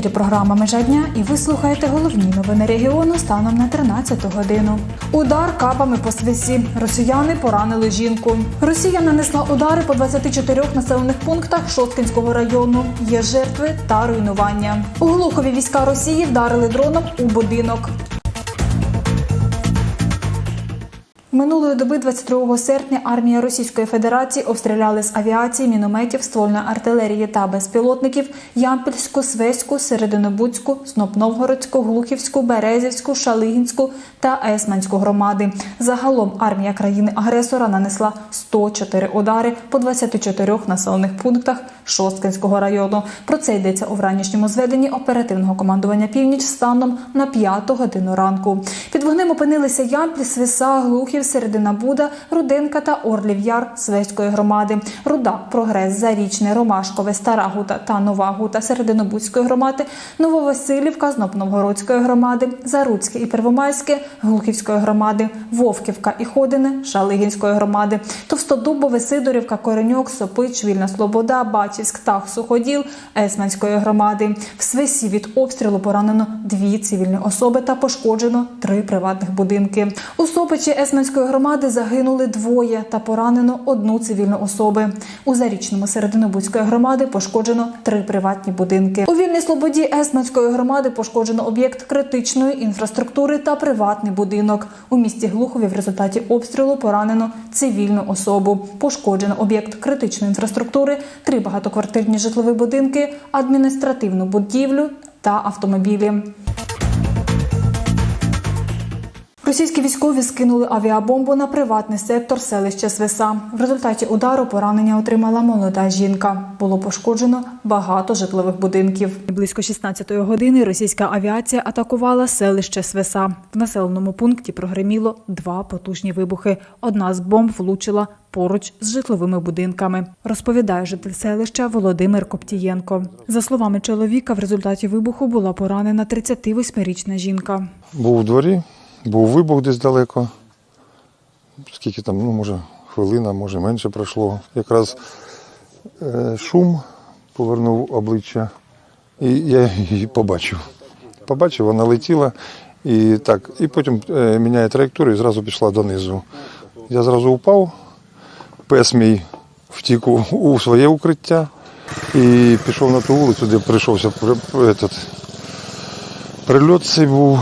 ефірі програма Межа дня і ви слухаєте головні новини регіону станом на 13 годину. Удар капами по свисі. Росіяни поранили жінку. Росія нанесла удари по 24 населених пунктах Шосткинського району. Є жертви та руйнування. У Глухові війська Росії вдарили дроном у будинок. Минулої доби 22 серпня армія Російської Федерації обстріляли з авіації, мінометів, ствольної артилерії та безпілотників Ямпільську, Свеську, Серединобудську, Снопновгородську, Глухівську, Березівську, Шалигінську та Есманську громади. Загалом армія країни-агресора нанесла 104 удари по 24 населених пунктах Шосткинського району. Про це йдеться у вранішньому зведенні оперативного командування Північ станом на 5 годину ранку. Під вогнем опинилися Ямпіль, Свиса, Глухів, Середина Буда, Руденка та Орлів Яр Свеської громади. Руда, Прогрес, Зарічне, Ромашкове, Стара Гута та Нова Гута Серединобудської громади, Нововасилівка, Знопновгородської громади, Заруцьке і Первомайське Глухівської громади, Вовківка і Ходине Шалигінської громади, Товстодубове, Сидорівка, Кореньок, Сопич, Вільна Слобода, Бачівськ, Тах, Суходіл Есманської громади. В Свисі від обстрілу поранено дві цивільні особи та пошкоджено три приватних будинки. У Сопичі Есманської громади загинули двоє та поранено одну цивільну особу. У Зарічному Серединобудської громади пошкоджено три приватні будинки. У Вільній Слободі Есманської громади пошкоджено об'єкт критичної інфраструктури та приватний будинок. У місті Глухові в результаті обстрілу поранено цивільну особу. Пошкоджено об'єкт критичної інфраструктури, три багатоквартирні житлові будинки, адміністративну будівлю та автомобілі. Російські військові скинули авіабомбу на приватний сектор селища Свиса. В результаті удару поранення отримала молода жінка. Було пошкоджено багато житлових будинків. Близько 16-ї години російська авіація атакувала селище Свиса. В населеному пункті прогреміло два потужні вибухи. Одна з бомб влучила поруч з житловими будинками. Розповідає житель селища Володимир Коптієнко. За словами чоловіка, в результаті вибуху була поранена 38-річна жінка. Був у дворі, був вибух десь далеко. Скільки там, ну, може, хвилина, може менше пройшло. Якраз е, шум повернув обличчя, і я її побачив. Побачив, вона летіла і так, і потім е, міняє траєкторію і зразу пішла донизу. Я зразу упав, пес мій втік у, своє укриття і пішов на ту вулицю, де прийшовся при- этот, Прильот цей був,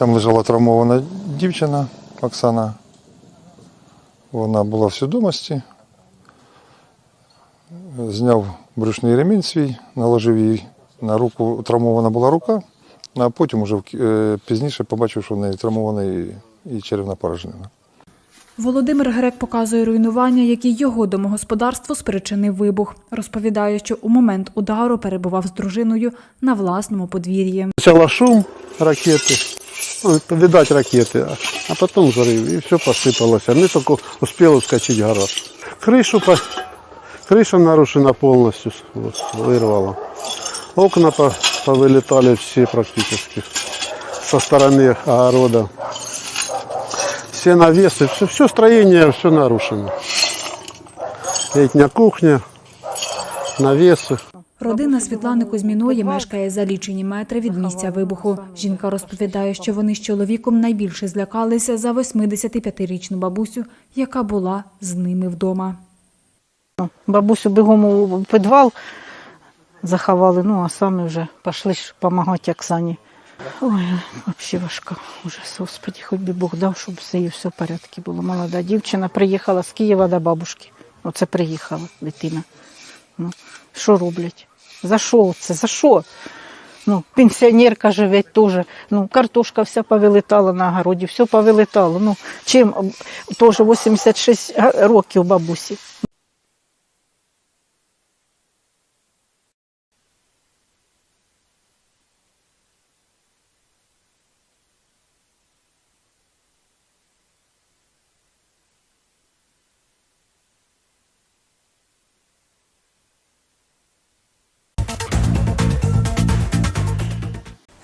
там лежала травмована дівчина Оксана. Вона була в свідомості. Зняв брюшний ремінь свій, наложив їй на руку, травмована була рука, а потім уже е, пізніше побачив, що в неї травмована і, черевна порожнина. Володимир Грек показує руйнування, які його домогосподарству спричинив вибух. Розповідає, що у момент удару перебував з дружиною на власному подвір'ї. Сначала шум ракеты, ну, видать ракеты, а, а потом взрыв, и все посыпалось. А мы только успели ускочить в гараж. Крышу, по, крыша нарушена полностью, вот, вырвала. Окна по, повылетали все практически со стороны огорода. Все навесы, все, все строение, все нарушено. Летняя кухня, навесы. Родина Світлани Кузьміної мешкає за лічені метри від місця вибуху. Жінка розповідає, що вони з чоловіком найбільше злякалися за 85-річну бабусю, яка була з ними вдома. Бабусю бігом у підвал заховали, ну а самі вже пішли допомагати Оксані. Ой, взагалі важко. Ужас, Господи, хоч би Бог дав, щоб з нею все в порядку було. Молода дівчина приїхала з Києва до бабушки. Оце приїхала дитина. Ну, що роблять? За що це? За що? Ну, пенсіонерка живе теж. Ну, картошка вся повилетала на огороді, все повилетало. Ну, чим теж 86 років бабусі.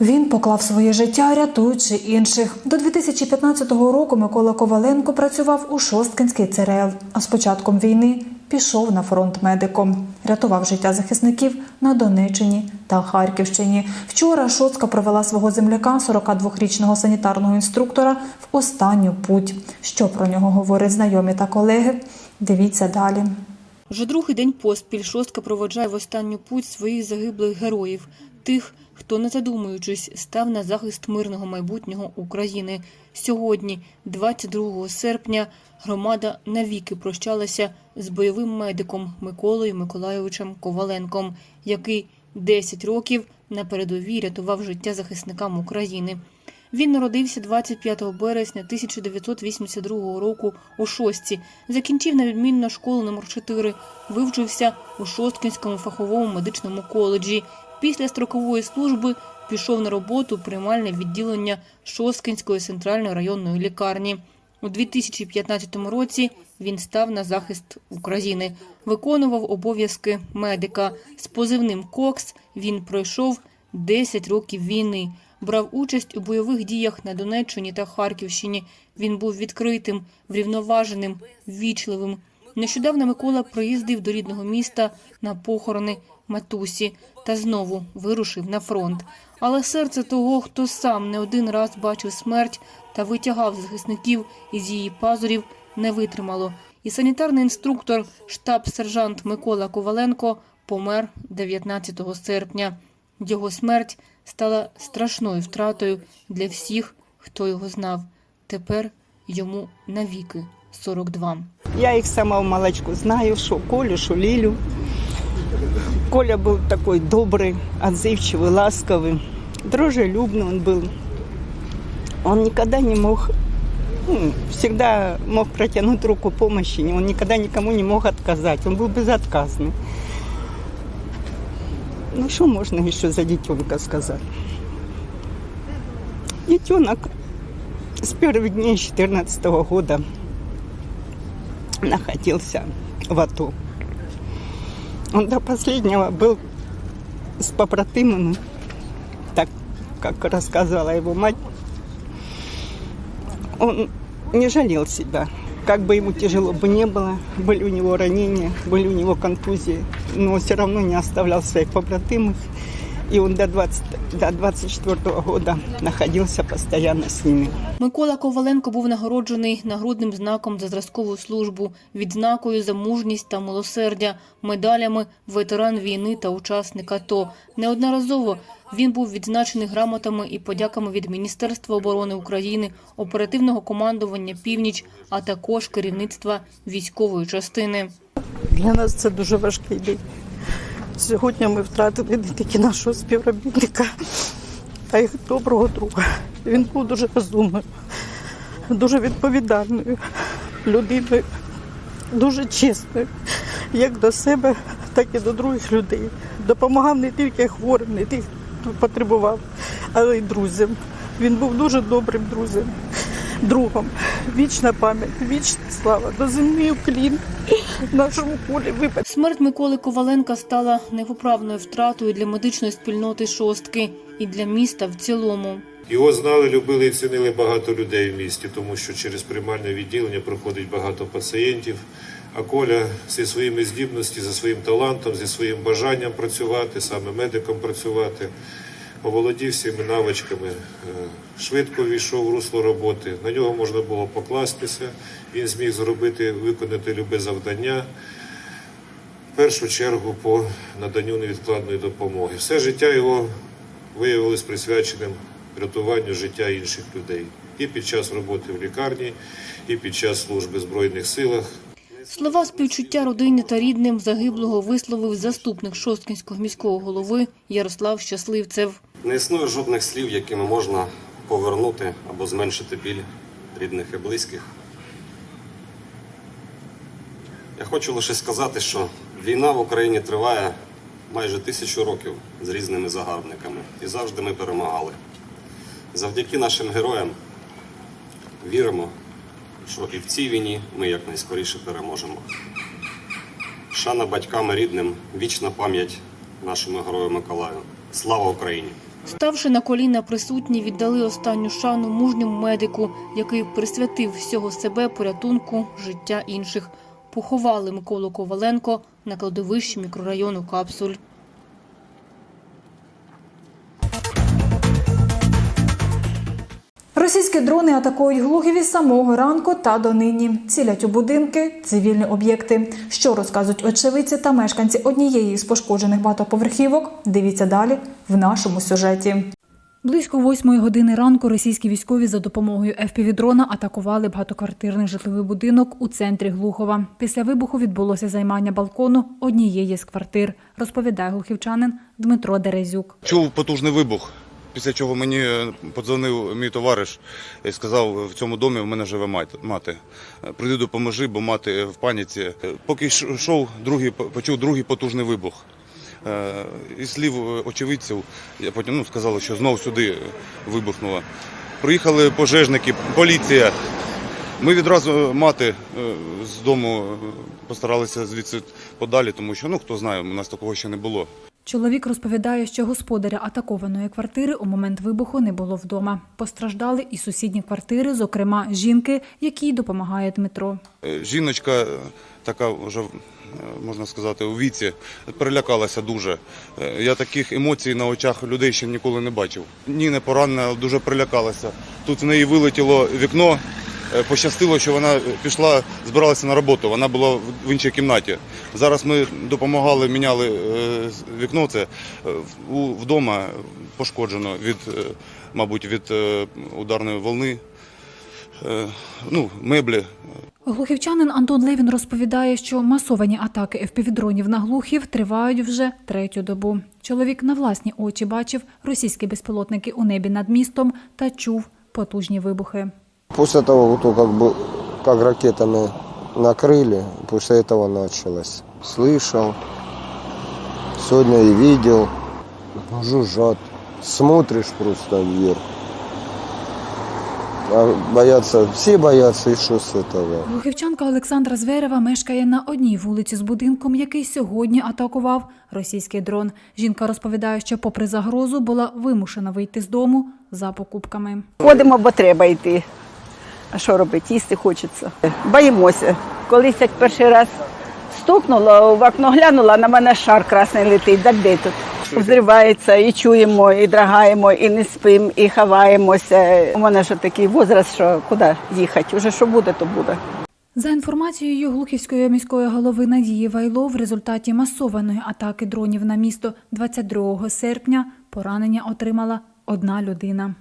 Він поклав своє життя, рятуючи інших. До 2015 року Микола Коваленко працював у Шосткинській ЦРЛ, а з початком війни пішов на фронт медиком, рятував життя захисників на Донеччині та Харківщині. Вчора Шоцка провела свого земляка, 42-річного санітарного інструктора, в останню путь. Що про нього говорять знайомі та колеги? Дивіться далі. Вже другий день поспіль шостка проводжає в останню путь своїх загиблих героїв, тих, хто, не задумуючись, став на захист мирного майбутнього України. Сьогодні, 22 серпня, громада навіки прощалася з бойовим медиком Миколою Миколайовичем Коваленком, який 10 років на передовій рятував життя захисникам України. Він народився 25 березня 1982 року у Шостці, закінчив на відмінно школу номер 4 вивчився у Шосткінському фаховому медичному коледжі. Після строкової служби пішов на роботу приймальне відділення Шосткінської центральної районної лікарні. У 2015 році він став на захист України, виконував обов'язки медика. З позивним Кокс він пройшов 10 років війни. Брав участь у бойових діях на Донеччині та Харківщині. Він був відкритим, врівноваженим, ввічливим. Нещодавно Микола приїздив до рідного міста на похорони матусі та знову вирушив на фронт. Але серце того, хто сам не один раз бачив смерть та витягав захисників із її пазурів, не витримало. І санітарний інструктор, штаб-сержант Микола Коваленко помер 19 серпня. Його смерть стала страшною втратою для всіх, хто його знав. Тепер йому навіки 42. Я их с самого молочку знаю, что Колю, что Лилю. Коля был такой добрый, отзывчивый, ласковый, дружелюбный он был. Он никогда не мог, ну, всегда мог протянуть руку помощи, он никогда никому не мог отказать, он был безотказный. Ну, что можно еще за детенка сказать? Детенок с первых дней 2014 года находился в АТО. Он до последнего был с побратимами, так как рассказала его мать. Он не жалел себя. Как бы ему тяжело бы не было, были у него ранения, были у него контузии, но все равно не оставлял своих побратимых. И он до, 20, до 24 года находился постоянно с ними. Микола Коваленко був нагороджений нагрудним знаком за зразкову службу, відзнакою за мужність та милосердя, медалями ветеран війни та учасник АТО. Неодноразово він був відзначений грамотами і подяками від Міністерства оборони України, оперативного командування Північ, а також керівництва військової частини. Для нас це дуже важкий день. Сьогодні ми втратили не тільки нашого співробітника, а й доброго друга. Він був дуже розумною, дуже відповідальною людиною, дуже чесною, як до себе, так і до других людей. Допомагав не тільки хворим, не тільки потребував, але й друзям. Він був дуже добрим друзем, другом. Вічна пам'ять, вічна слава, до землі уклін нашому полі випад. Смерть Миколи Коваленка стала непоправною втратою для медичної спільноти шостки і для міста в цілому. Його знали, любили і цінили багато людей в місті, тому що через приймальне відділення проходить багато пацієнтів. А Коля зі своїми здібності, зі своїм талантом, зі своїм бажанням працювати, саме медиком працювати, оволодів всіми навичками, е, швидко війшов в русло роботи. На нього можна було покластися. Він зміг зробити, виконати любе завдання. В першу чергу по наданню невідкладної допомоги. Все життя його виявилось присвяченим рятуванню життя інших людей і під час роботи в лікарні, і під час служби в Збройних силах. Слова співчуття родині та рідним загиблого висловив заступник Шосткінського міського голови Ярослав Щасливцев. Не існує жодних слів, якими можна повернути або зменшити біль рідних і близьких. Я хочу лише сказати, що війна в Україні триває майже тисячу років з різними загарбниками, і завжди ми перемагали. Завдяки нашим героям віримо, що і в цій війні ми якнайскоріше переможемо. Шана батькам і рідним, вічна пам'ять нашому герою Миколаю. Слава Україні! Ставши на коліна, присутні віддали останню шану мужньому медику, який присвятив всього себе порятунку життя інших. поховали Миколу Коваленко на кладовищі мікрорайону Капсуль. Російські дрони атакують Глухів із самого ранку та донині. Цілять у будинки, цивільні об'єкти. Що розказують очевидці та мешканці однієї з пошкоджених багатоповерхівок? Дивіться далі в нашому сюжеті. Близько восьмої години ранку російські військові за допомогою FPV-дрона атакували багатоквартирний житловий будинок у центрі Глухова. Після вибуху відбулося займання балкону однієї з квартир, розповідає глухівчанин Дмитро Дерезюк. Чув потужний вибух. Після чого мені е, подзвонив мій товариш і сказав, в цьому домі в мене живе мати. Е, Прийди допоможи, бо мати в паніці. Е, Поки йшов, другий, почув другий потужний вибух. Е, Із слів е, очевидців, я потім ну, сказали, що знов сюди вибухнуло. Приїхали пожежники, поліція. Ми відразу е, мати е, з дому е, постаралися звідси подалі, тому що ну хто знає, у нас такого ще не було. Чоловік розповідає, що господаря атакованої квартири у момент вибуху не було вдома. Постраждали і сусідні квартири, зокрема жінки, якій допомагає Дмитро. Е, Жіночка е, така вже, е, можна сказати, у віці, перелякалася дуже. Я таких емоцій на очах людей ще ніколи не бачив. Ні, не поранена, дуже перелякалася. Тут в неї вилетіло вікно. Е, Пощастило, що вона пішла, збиралася на роботу. Вона була в- іншій кімнаті. Зараз ми допомагали, міняли е, вікно. Це е, вдома пошкоджено від, мабуть, від ударної волни. Ну, меблі, Глухівчанин Антон Левін розповідає, що масовані атаки ФПВ-дронів на глухів тривають вже третю добу. Чоловік на власні очі бачив російські безпілотники у небі над містом та чув потужні вибухи. После того, вот, как бы, как ракетами накрыли, после этого началось. Слышал, сегодня и видел, жужжат. Смотришь просто вверх. А боятся, все боятся, и что с этого? Глухівчанка Олександра Зверева мешкає на одній вулиці з будинком, який сьогодні атакував російський дрон. Жінка розповідає, що попри загрозу була вимушена вийти з дому за покупками. Ходимо, бо треба йти. А що робити? Їсти хочеться. Боїмося. Колись як перший раз стукнула, в окно глянула, а на мене шар красний летить. Так де тут? Взривається, і чуємо, і драгаємо, і не спимо, і ховаємося. У мене ж такий возраст, що куди їхати? Уже що буде, то буде. За інформацією Глухівської міської голови Надії Вайло, в результаті масованої атаки дронів на місто 22 серпня поранення отримала одна людина.